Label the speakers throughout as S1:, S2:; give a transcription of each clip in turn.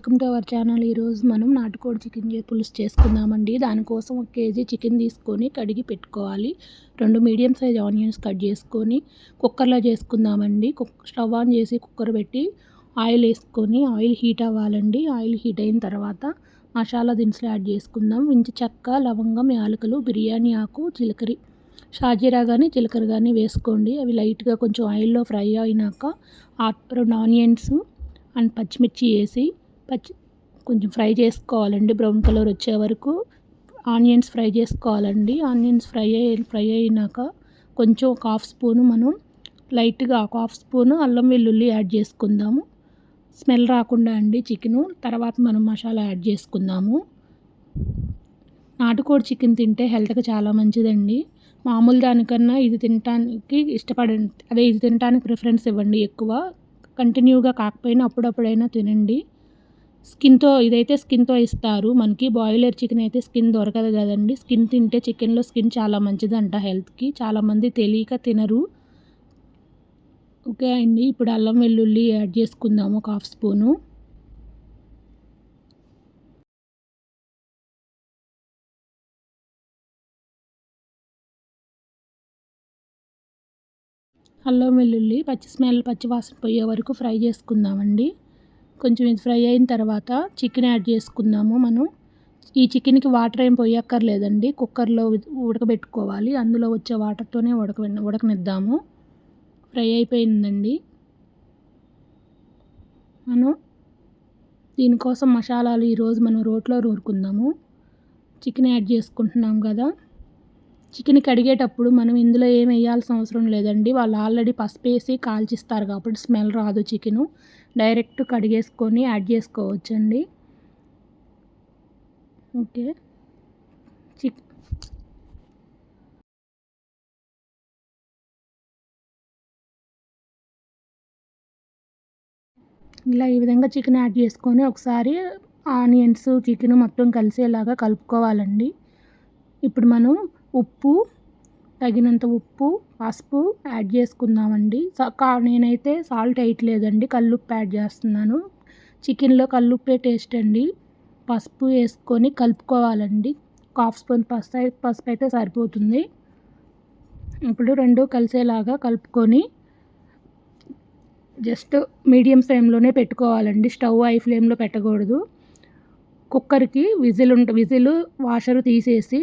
S1: Welcome to our channel. ఈరోజు మనం నాటుకోడి చికెన్ పులుసు చేసుకుందామండి. దానికోసం ఒక కేజీ చికెన్ తీసుకొని కడిగి పెట్టుకోవాలి. రెండు మీడియం సైజ్ ఆనియన్స్ కట్ చేసుకొని కుక్కర్లో చేసుకుందామండి. స్టవ్ ఆన్ చేసి కుక్కర్ పెట్టి ఆయిల్ వేసుకొని ఆయిల్ హీట్ అవ్వాలండి. ఆయిల్ హీట్ అయిన తర్వాత మసాలా దినుసులు యాడ్ చేసుకుందాం. ఇంచి చెక్క లవంగం యాలకులు బిర్యానీ ఆకు జీలకర్ర షాజీరా కానీ జీలకర్ర కానీ వేసుకోండి. అవి లైట్గా కొంచెం ఆయిల్లో ఫ్రై అయినాక రెండు ఆనియన్స్ అండ్ పచ్చిమిర్చి వేసి పచ్చి కొంచెం ఫ్రై చేసుకోవాలండి. బ్రౌన్ కలర్ వచ్చే వరకు ఆనియన్స్ ఫ్రై చేసుకోవాలండి. ఆనియన్స్ ఫ్రై అయ్యి ఫ్రై అయినాక కొంచెం ఒక హాఫ్ స్పూను మనం లైట్గా ఒక హాఫ్ స్పూను అల్లం వెల్లుల్లి యాడ్ చేసుకుందాము. స్మెల్ రాకుండా అండి చికెను. తర్వాత మనం మసాలా యాడ్ చేసుకుందాము. నాటుకోడి చికెన్ తింటే హెల్త్కి చాలా మంచిదండి. మామూలు దానికన్నా ఇది తినటానికి ఇష్టపడండి అదే ఇది తినటానికి ప్రిఫరెన్స్ ఇవ్వండి ఎక్కువ. కంటిన్యూగా కాకపోయినా అప్పుడప్పుడైనా తినండి. స్కిన్తో ఇదైతే స్కిన్తో ఇస్తారు. మనకి బాయిలర్ చికెన్ అయితే స్కిన్ దొరకదు కదండి. స్కిన్ తింటే చికెన్లో స్కిన్ చాలా మంచిదంట హెల్త్కి. చాలామంది తెలియక తినరు. ఓకే అండి. ఇప్పుడు అల్లం వెల్లుల్లి యాడ్ చేసుకుందాము ఒక హాఫ్ స్పూను. అల్లం వెల్లుల్లి పచ్చి స్మెల్ పచ్చి వాసన పోయే వరకు ఫ్రై చేసుకుందామండి. కొంచెం ఇది ఫ్రై అయిన తర్వాత చికెన్ యాడ్ చేసుకుందాము మనం. ఈ చికెన్కి వాటర్ ఏం పోయక్కర్లేదండి. కుక్కర్లో ఉడకబెట్టుకోవాలి. అందులో వచ్చే వాటర్తోనే ఉడక ఉడకనిద్దాము. ఫ్రై అయిపోయిందండి. మనం దీనికోసం మసాలాలు ఈరోజు మనం రోట్లో నూరుకుందాము. చికెన్ యాడ్ చేసుకుంటున్నాం కదా. చికెన్ కడిగేటప్పుడు మనం ఇందులో ఏం వేయాల్సిన అవసరం లేదండి. వాళ్ళు ఆల్రెడీ పసుపు వేసి కాల్చిస్తారు కాబట్టి స్మెల్ రాదు చికెను. డైరెక్ట్ కడిగేసుకొని యాడ్ చేసుకోవచ్చండి. ఓకే. చిక్ ఇలా ఈ విధంగా చికెన్ యాడ్ చేసుకొని ఒకసారి ఆనియన్స్ చికెన్ మొత్తం కలిసేలాగా కలుపుకోవాలండి. ఇప్పుడు మనం ఉప్పు తగినంత ఉప్పు పసుపు యాడ్ చేసుకుందామండి. నేనైతే సాల్ట్ వేయట్లేదండి కల్లుప్పు యాడ్ చేస్తున్నాను. చికెన్లో కల్లుప్పే టేస్ట్ అండి. పసుపు వేసుకొని కలుపుకోవాలండి. హాఫ్ స్పూన్ పసుపు పసుపు అయితే సరిపోతుంది. ఇప్పుడు రెండు కలిసేలాగా కలుపుకొని జస్ట్ మీడియం ఫ్లేమ్లోనే పెట్టుకోవాలండి. స్టవ్ హై ఫ్లేమ్లో పెట్టకూడదు. కుక్కర్కి విజిల్ ఉంట విజిల్ వాషర్ తీసేసి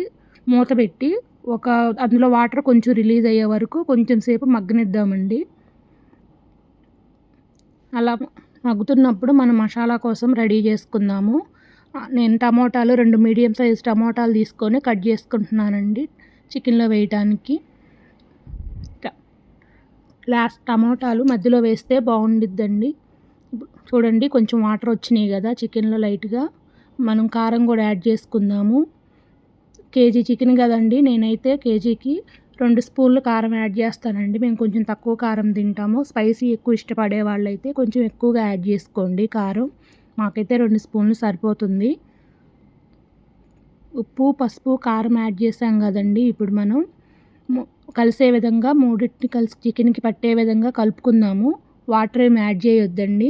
S1: మూత పెట్టి ఒక అందులో వాటర్ కొంచెం రిలీజ్ అయ్యే వరకు కొంచెం సేపు మగ్గనిద్దామండి. అలా మగ్గుతున్నప్పుడు మనం మసాలా కోసం రెడీ చేసుకుందాము. నేను టమోటాలు రెండు మీడియం సైజ్ టమోటాలు తీసుకొని కట్ చేసుకుంటున్నానండి చికెన్లో వేయటానికి. లాస్ట్ టమోటాలు మధ్యలో వేస్తే బాగుండిద్దండి. చూడండి కొంచెం వాటర్ వచ్చినాయి కదా చికెన్లో లైట్గా. మనం కారం కూడా యాడ్ చేసుకుందాము. కేజీ చికెన్ కదండి. నేనైతే కేజీకి రెండు స్పూన్లు కారం యాడ్ చేస్తానండి. మేము కొంచెం తక్కువ కారం తింటాము. స్పైసీ ఎక్కువ ఇష్టపడే వాళ్ళైతే కొంచెం ఎక్కువగా యాడ్ చేసుకోండి కారం. మాకైతే రెండు స్పూన్లు సరిపోతుంది. ఉప్పు పసుపు కారం యాడ్ చేసాం కదండి. ఇప్పుడు మనం కలిసే విధంగా మూడింటిని కలిసి చికెన్కి పట్టే విధంగా కలుపుకుందాము. వాటర్ ఏమి యాడ్ చేయొద్దండి.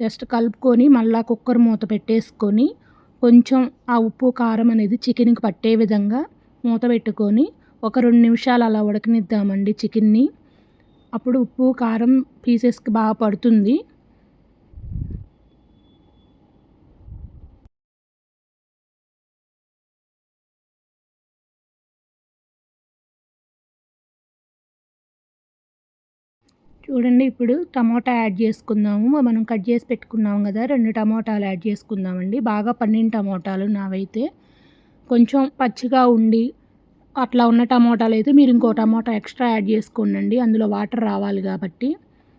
S1: జస్ట్ కలుపుకొని మళ్ళీ కుక్కర్ మూత పెట్టేసుకొని కొంచెం ఆ ఉప్పు కారం అనేది చికెన్కి పట్టే విధంగా మూత పెట్టుకొని ఒక రెండు నిమిషాలు అలా ఉడకనిద్దామండి చికెన్ని. అప్పుడు ఉప్పు కారం పీసెస్కి బాగా పడుతుంది. చూడండి ఇప్పుడు టమాటా యాడ్ చేసుకుందాము. మనం కట్ చేసి పెట్టుకున్నాం కదా రెండు టమాటాలు యాడ్ చేసుకుందామండి. బాగా పండిన టమాటాలు నావైతే. కొంచెం పచ్చిగా ఉండి అట్లా ఉన్న టమాటాలు అయితే మీరు ఇంకో టమాటా ఎక్స్ట్రా యాడ్ చేసుకోండి అందులో వాటర్ రావాలి కాబట్టి.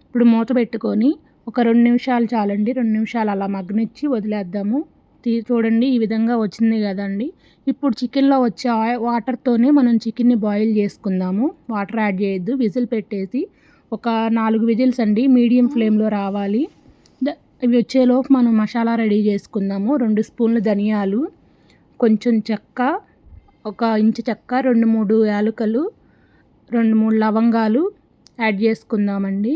S1: ఇప్పుడు మూత పెట్టుకొని ఒక రెండు నిమిషాలు చాలండి. రెండు నిమిషాలు అలా మగ్గనిచ్చి వదిలేద్దాము. తీ చూడండి ఈ విధంగా వచ్చింది కదండి. ఇప్పుడు చికెన్లో వచ్చే వాటర్తోనే మనం చికెన్ని బాయిల్ చేసుకుందాము. వాటర్ యాడ్ చేయొద్దు. విజిల్ పెట్టేసి ఒక నాలుగు విజిల్స్ అండి మీడియం ఫ్లేమ్లో రావాలి. ఇవి వచ్చేలోపు మనం మసాలా రెడీ చేసుకుందాము. రెండు స్పూన్లు ధనియాలు కొంచెం చెక్క ఒక ఇంచు చెక్క రెండు మూడు యాలకులు రెండు మూడు లవంగాలు యాడ్ చేసుకుందామండి.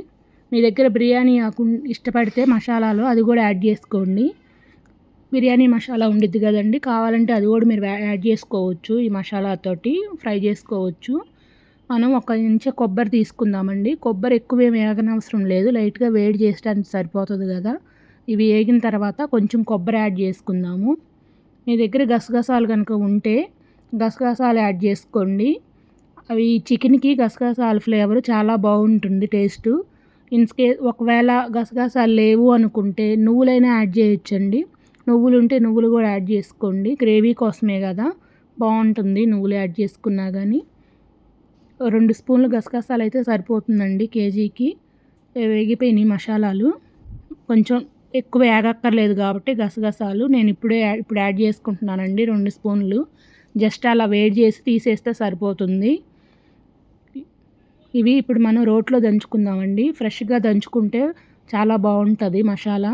S1: మీ దగ్గర బిర్యానీ ఆకు ఇష్టపడితే మసాలాలు అది కూడా యాడ్ చేసుకోండి. బిర్యానీ మసాలా ఉండిద్ది కదండి కావాలంటే అది కూడా మీరు యాడ్ చేసుకోవచ్చు ఈ మసాలాతోటి ఫ్రై చేసుకోవచ్చు. మనం ఒక ఇంచు కొబ్బరి తీసుకుందామండి. కొబ్బరి ఎక్కువ ఏమి వేగనవసరం లేదు. లైట్గా వేడి చేసడానికి సరిపోతుంది కదా. ఇవి వేగిన తర్వాత కొంచెం కొబ్బరి యాడ్ చేసుకుందాము. మీ దగ్గర గసగసాలు కనుక ఉంటే గసగసాలు యాడ్ చేసుకోండి. అవి చికెన్కి గసగసాల ఫ్లేవర్ చాలా బాగుంటుంది టేస్ట్. ఇన్స్కే ఒకవేళ గసగసాలు లేవు అనుకుంటే నువ్వులైనా యాడ్ చేయొచ్చండి. నువ్వులు ఉంటే నువ్వులు కూడా యాడ్ చేసుకోండి. గ్రేవీ కోసమే కదా. బాగుంటుంది నువ్వులు యాడ్ చేసుకున్నా కానీ రెండు స్పూన్లు గసగసాలు అయితే సరిపోతుందండి కేజీకి. వేగిపోయినాయి మసాలాలు. కొంచెం ఎక్కువ వేగక్కర్లేదు కాబట్టి గసగసాలు. నేను ఇప్పుడే ఇప్పుడు యాడ్ చేసుకుంటున్నానండి రెండు స్పూన్లు. జస్ట్ అలా వేడి చేసి తీసేస్తే సరిపోతుంది. ఇవి ఇప్పుడు మనం రోట్లో దంచుకుందామండి. ఫ్రెష్గా దంచుకుంటే చాలా బాగుంటుంది మసాలా.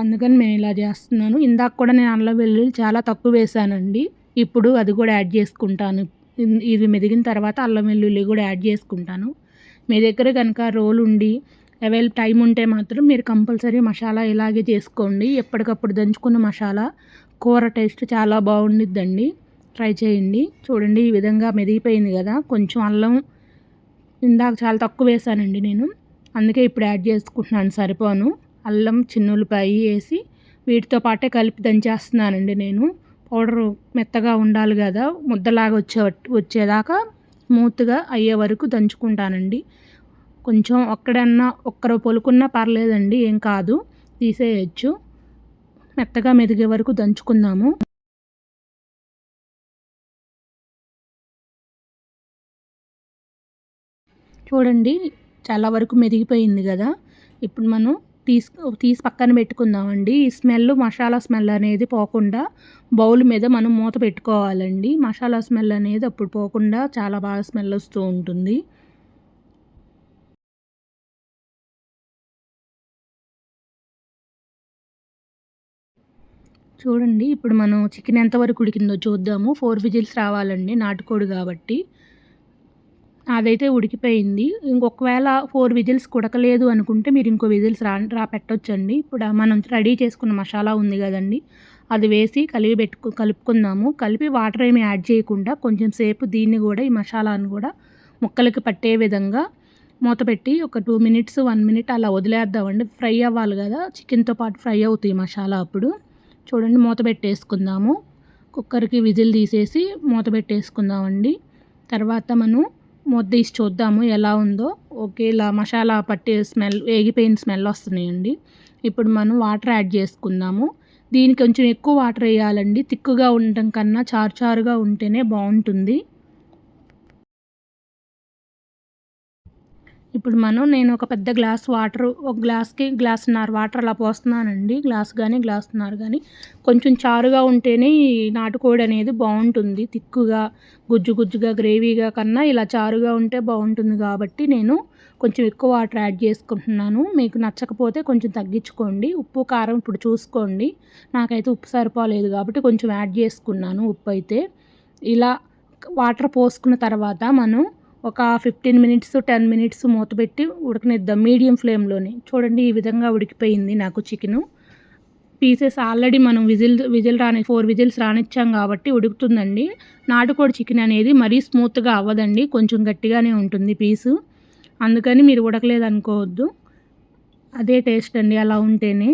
S1: అందుకని నేను ఇలా చేస్తున్నాను. ఇందాక కూడా నేను అల్లం వెల్లుల్లి చాలా తక్కువ వేసానండి. ఇప్పుడు అది కూడా యాడ్ చేసుకుంటాను. ఇది మెదిగిన తర్వాత అల్లం వెల్లుల్లి కూడా యాడ్ చేసుకుంటాను. మీ దగ్గర కనుక రోల్ ఉండి అవైల్ టైం ఉంటే మాత్రం మీరు కంపల్సరీ మసాలా ఇలాగే చేసుకోండి. ఎప్పటికప్పుడు దంచుకున్న మసాలా కూర టేస్ట్ చాలా బాగుండిద్దండి. ట్రై చేయండి. చూడండి ఈ విధంగా మెదిగిపోయింది కదా. కొంచెం అల్లం ఇందాక చాలా తక్కువ వేసానండి నేను. అందుకే ఇప్పుడు యాడ్ చేసుకుంటున్నాను సరిపోను. అల్లం చిన్నులపాయి వేసి వీటితో పాటే కలిపి దంచేస్తున్నానండి నేను. పౌడరు మెత్తగా ఉండాలి కదా ముద్దలాగా వచ్చే వచ్చేదాకా స్మూత్గా అయ్యే వరకు దంచుకుంటానండి. కొంచెం ఒక్కడన్నా ఒక్కరు పొలుకున్నా పర్లేదండి ఏం కాదు తీసేయచ్చు. మెత్తగా మెదిగే వరకు దంచుకుందాము. చూడండి చాలా వరకు మెదిగిపోయింది కదా. ఇప్పుడు మనం తీసి తీసి పక్కన పెట్టుకుందామండి. ఈ స్మెల్ మసాలా స్మెల్ అనేది పోకుండా బౌల్ మీద మనం మూత పెట్టుకోవాలండి. మసాలా స్మెల్ అనేది అప్పుడు పోకుండా చాలా బాగా స్మెల్ వస్తూ ఉంటుంది. చూడండి ఇప్పుడు మనం చికెన్ ఎంతవరకు ఉడికిందో చూద్దాము. ఫోర్ విజిల్స్ రావాలండి నాటుకోడి కాబట్టి. అదైతే ఉడికిపోయింది. ఇంకొకవేళ ఫోర్ విజిల్స్ ఉడకలేదు అనుకుంటే మీరు ఇంకో విజిల్స్ రా రా పెట్టొచ్చండి ఇప్పుడు మనం రెడీ చేసుకున్న మసాలా ఉంది కదండి. అది వేసి కలిపి పెట్టుకు కలుపుకుందాము. కలిపి వాటర్ ఏమి యాడ్ చేయకుండా కొంచెం సేపు దీన్ని కూడా ఈ మసాలాను కూడా ముక్కలకి పట్టే విధంగా మూత పెట్టి ఒక టూ మినిట్స్ వన్ మినిట్ అలా వదిలేద్దామండి. ఫ్రై అవ్వాలి కదా. చికెన్తో పాటు ఫ్రై అవుతాయి మసాలా అప్పుడు. చూడండి మూత పెట్టేసుకుందాము. కుక్కర్కి విజిల్ తీసేసి మూత పెట్టేసుకుందామండి. తర్వాత మనం మూత తీసి చూద్దాము ఎలా ఉందో. ఓకే ఇలా మసాలా పట్టి స్మెల్ వేగిపోయిన స్మెల్ వస్తున్నాయండి. ఇప్పుడు మనం వాటర్ యాడ్ చేసుకుందాము. దీనికి కొంచెం ఎక్కువ వాటర్ వేయాలండి. తిక్కుగా ఉండటం కన్నా చారు చారుగా ఉంటేనే బాగుంటుంది. ఇప్పుడు మనం నేను ఒక పెద్ద గ్లాస్ వాటర్ ఒక గ్లాస్కి గ్లాసున్నర వాటర్ అలా పోస్తున్నానండి. గ్లాస్ కానీ గ్లాసున్నర కానీ కొంచెం చారుగా ఉంటేనే నాటుకోడి అనేది బాగుంటుంది. తిక్కుగా గుజ్జు గుజ్జుగా గ్రేవీగా కన్నా ఇలా చారుగా ఉంటే బాగుంటుంది కాబట్టి నేను కొంచెం ఎక్కువ వాటర్ యాడ్ చేసుకుంటున్నాను. మీకు నచ్చకపోతే కొంచెం తగ్గించుకోండి. ఉప్పు కారం ఇప్పుడు చూసుకోండి. నాకైతే ఉప్పు సరిపోలేదు కాబట్టి కొంచెం యాడ్ చేసుకున్నాను ఉప్పు అయితే ఇలా వాటర్ పోసుకున్న తర్వాత మనం ఒక ఫిఫ్టీన్ మినిట్స్ టెన్ మినిట్స్ మూత పెట్టి ఉడకనిద్దాం మీడియం ఫ్లేమ్లోనే. చూడండి ఈ విధంగా ఉడికిపోయింది నాకు చికెను. పీసెస్ ఆల్రెడీ మనం విజిల్ విజిల్ రాని ఫోర్ విజిల్స్ రానిచ్చాం కాబట్టి ఉడుకుతుందండి. నాటుకోడి చికెన్ అనేది మరీ స్మూత్గా అవ్వదండి కొంచెం గట్టిగానే ఉంటుంది పీసు. అందుకని మీరు ఉడకలేదు అనుకోవద్దు అదే టేస్ట్ అండి అలా ఉంటేనే.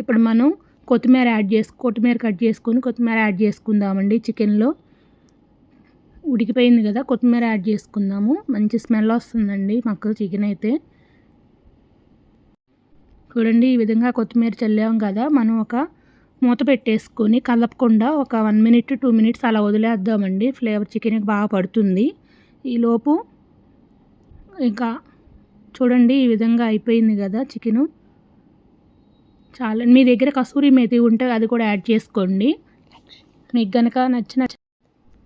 S1: ఇప్పుడు మనం కొత్తిమీర యాడ్ చేసు కొత్తిమీర కట్ చేసుకొని కొత్తిమీర యాడ్ చేసుకుందామండి చికెన్లో. ఉడికిపోయింది కదా కొత్తిమీర యాడ్ చేసుకుందాము. మంచి స్మెల్ వస్తుందండి మాకు చికెన్ అయితే. చూడండి ఈ విధంగా కొత్తిమీర చల్లాం కదా మనం ఒక మూత పెట్టేసుకొని కలపకుండా ఒక వన్ మినిట్ టూ మినిట్స్ అలా వదిలేద్దామండి. ఫ్లేవర్ చికెన్కి బాగా పడుతుంది. ఈలోపు ఇంకా చూడండి ఈ విధంగా అయిపోయింది కదా చికెను. చాలా మీ దగ్గర కసూరి మేతి ఉంటే అది కూడా యాడ్ చేసుకోండి. మీకు కనుక నచ్చిన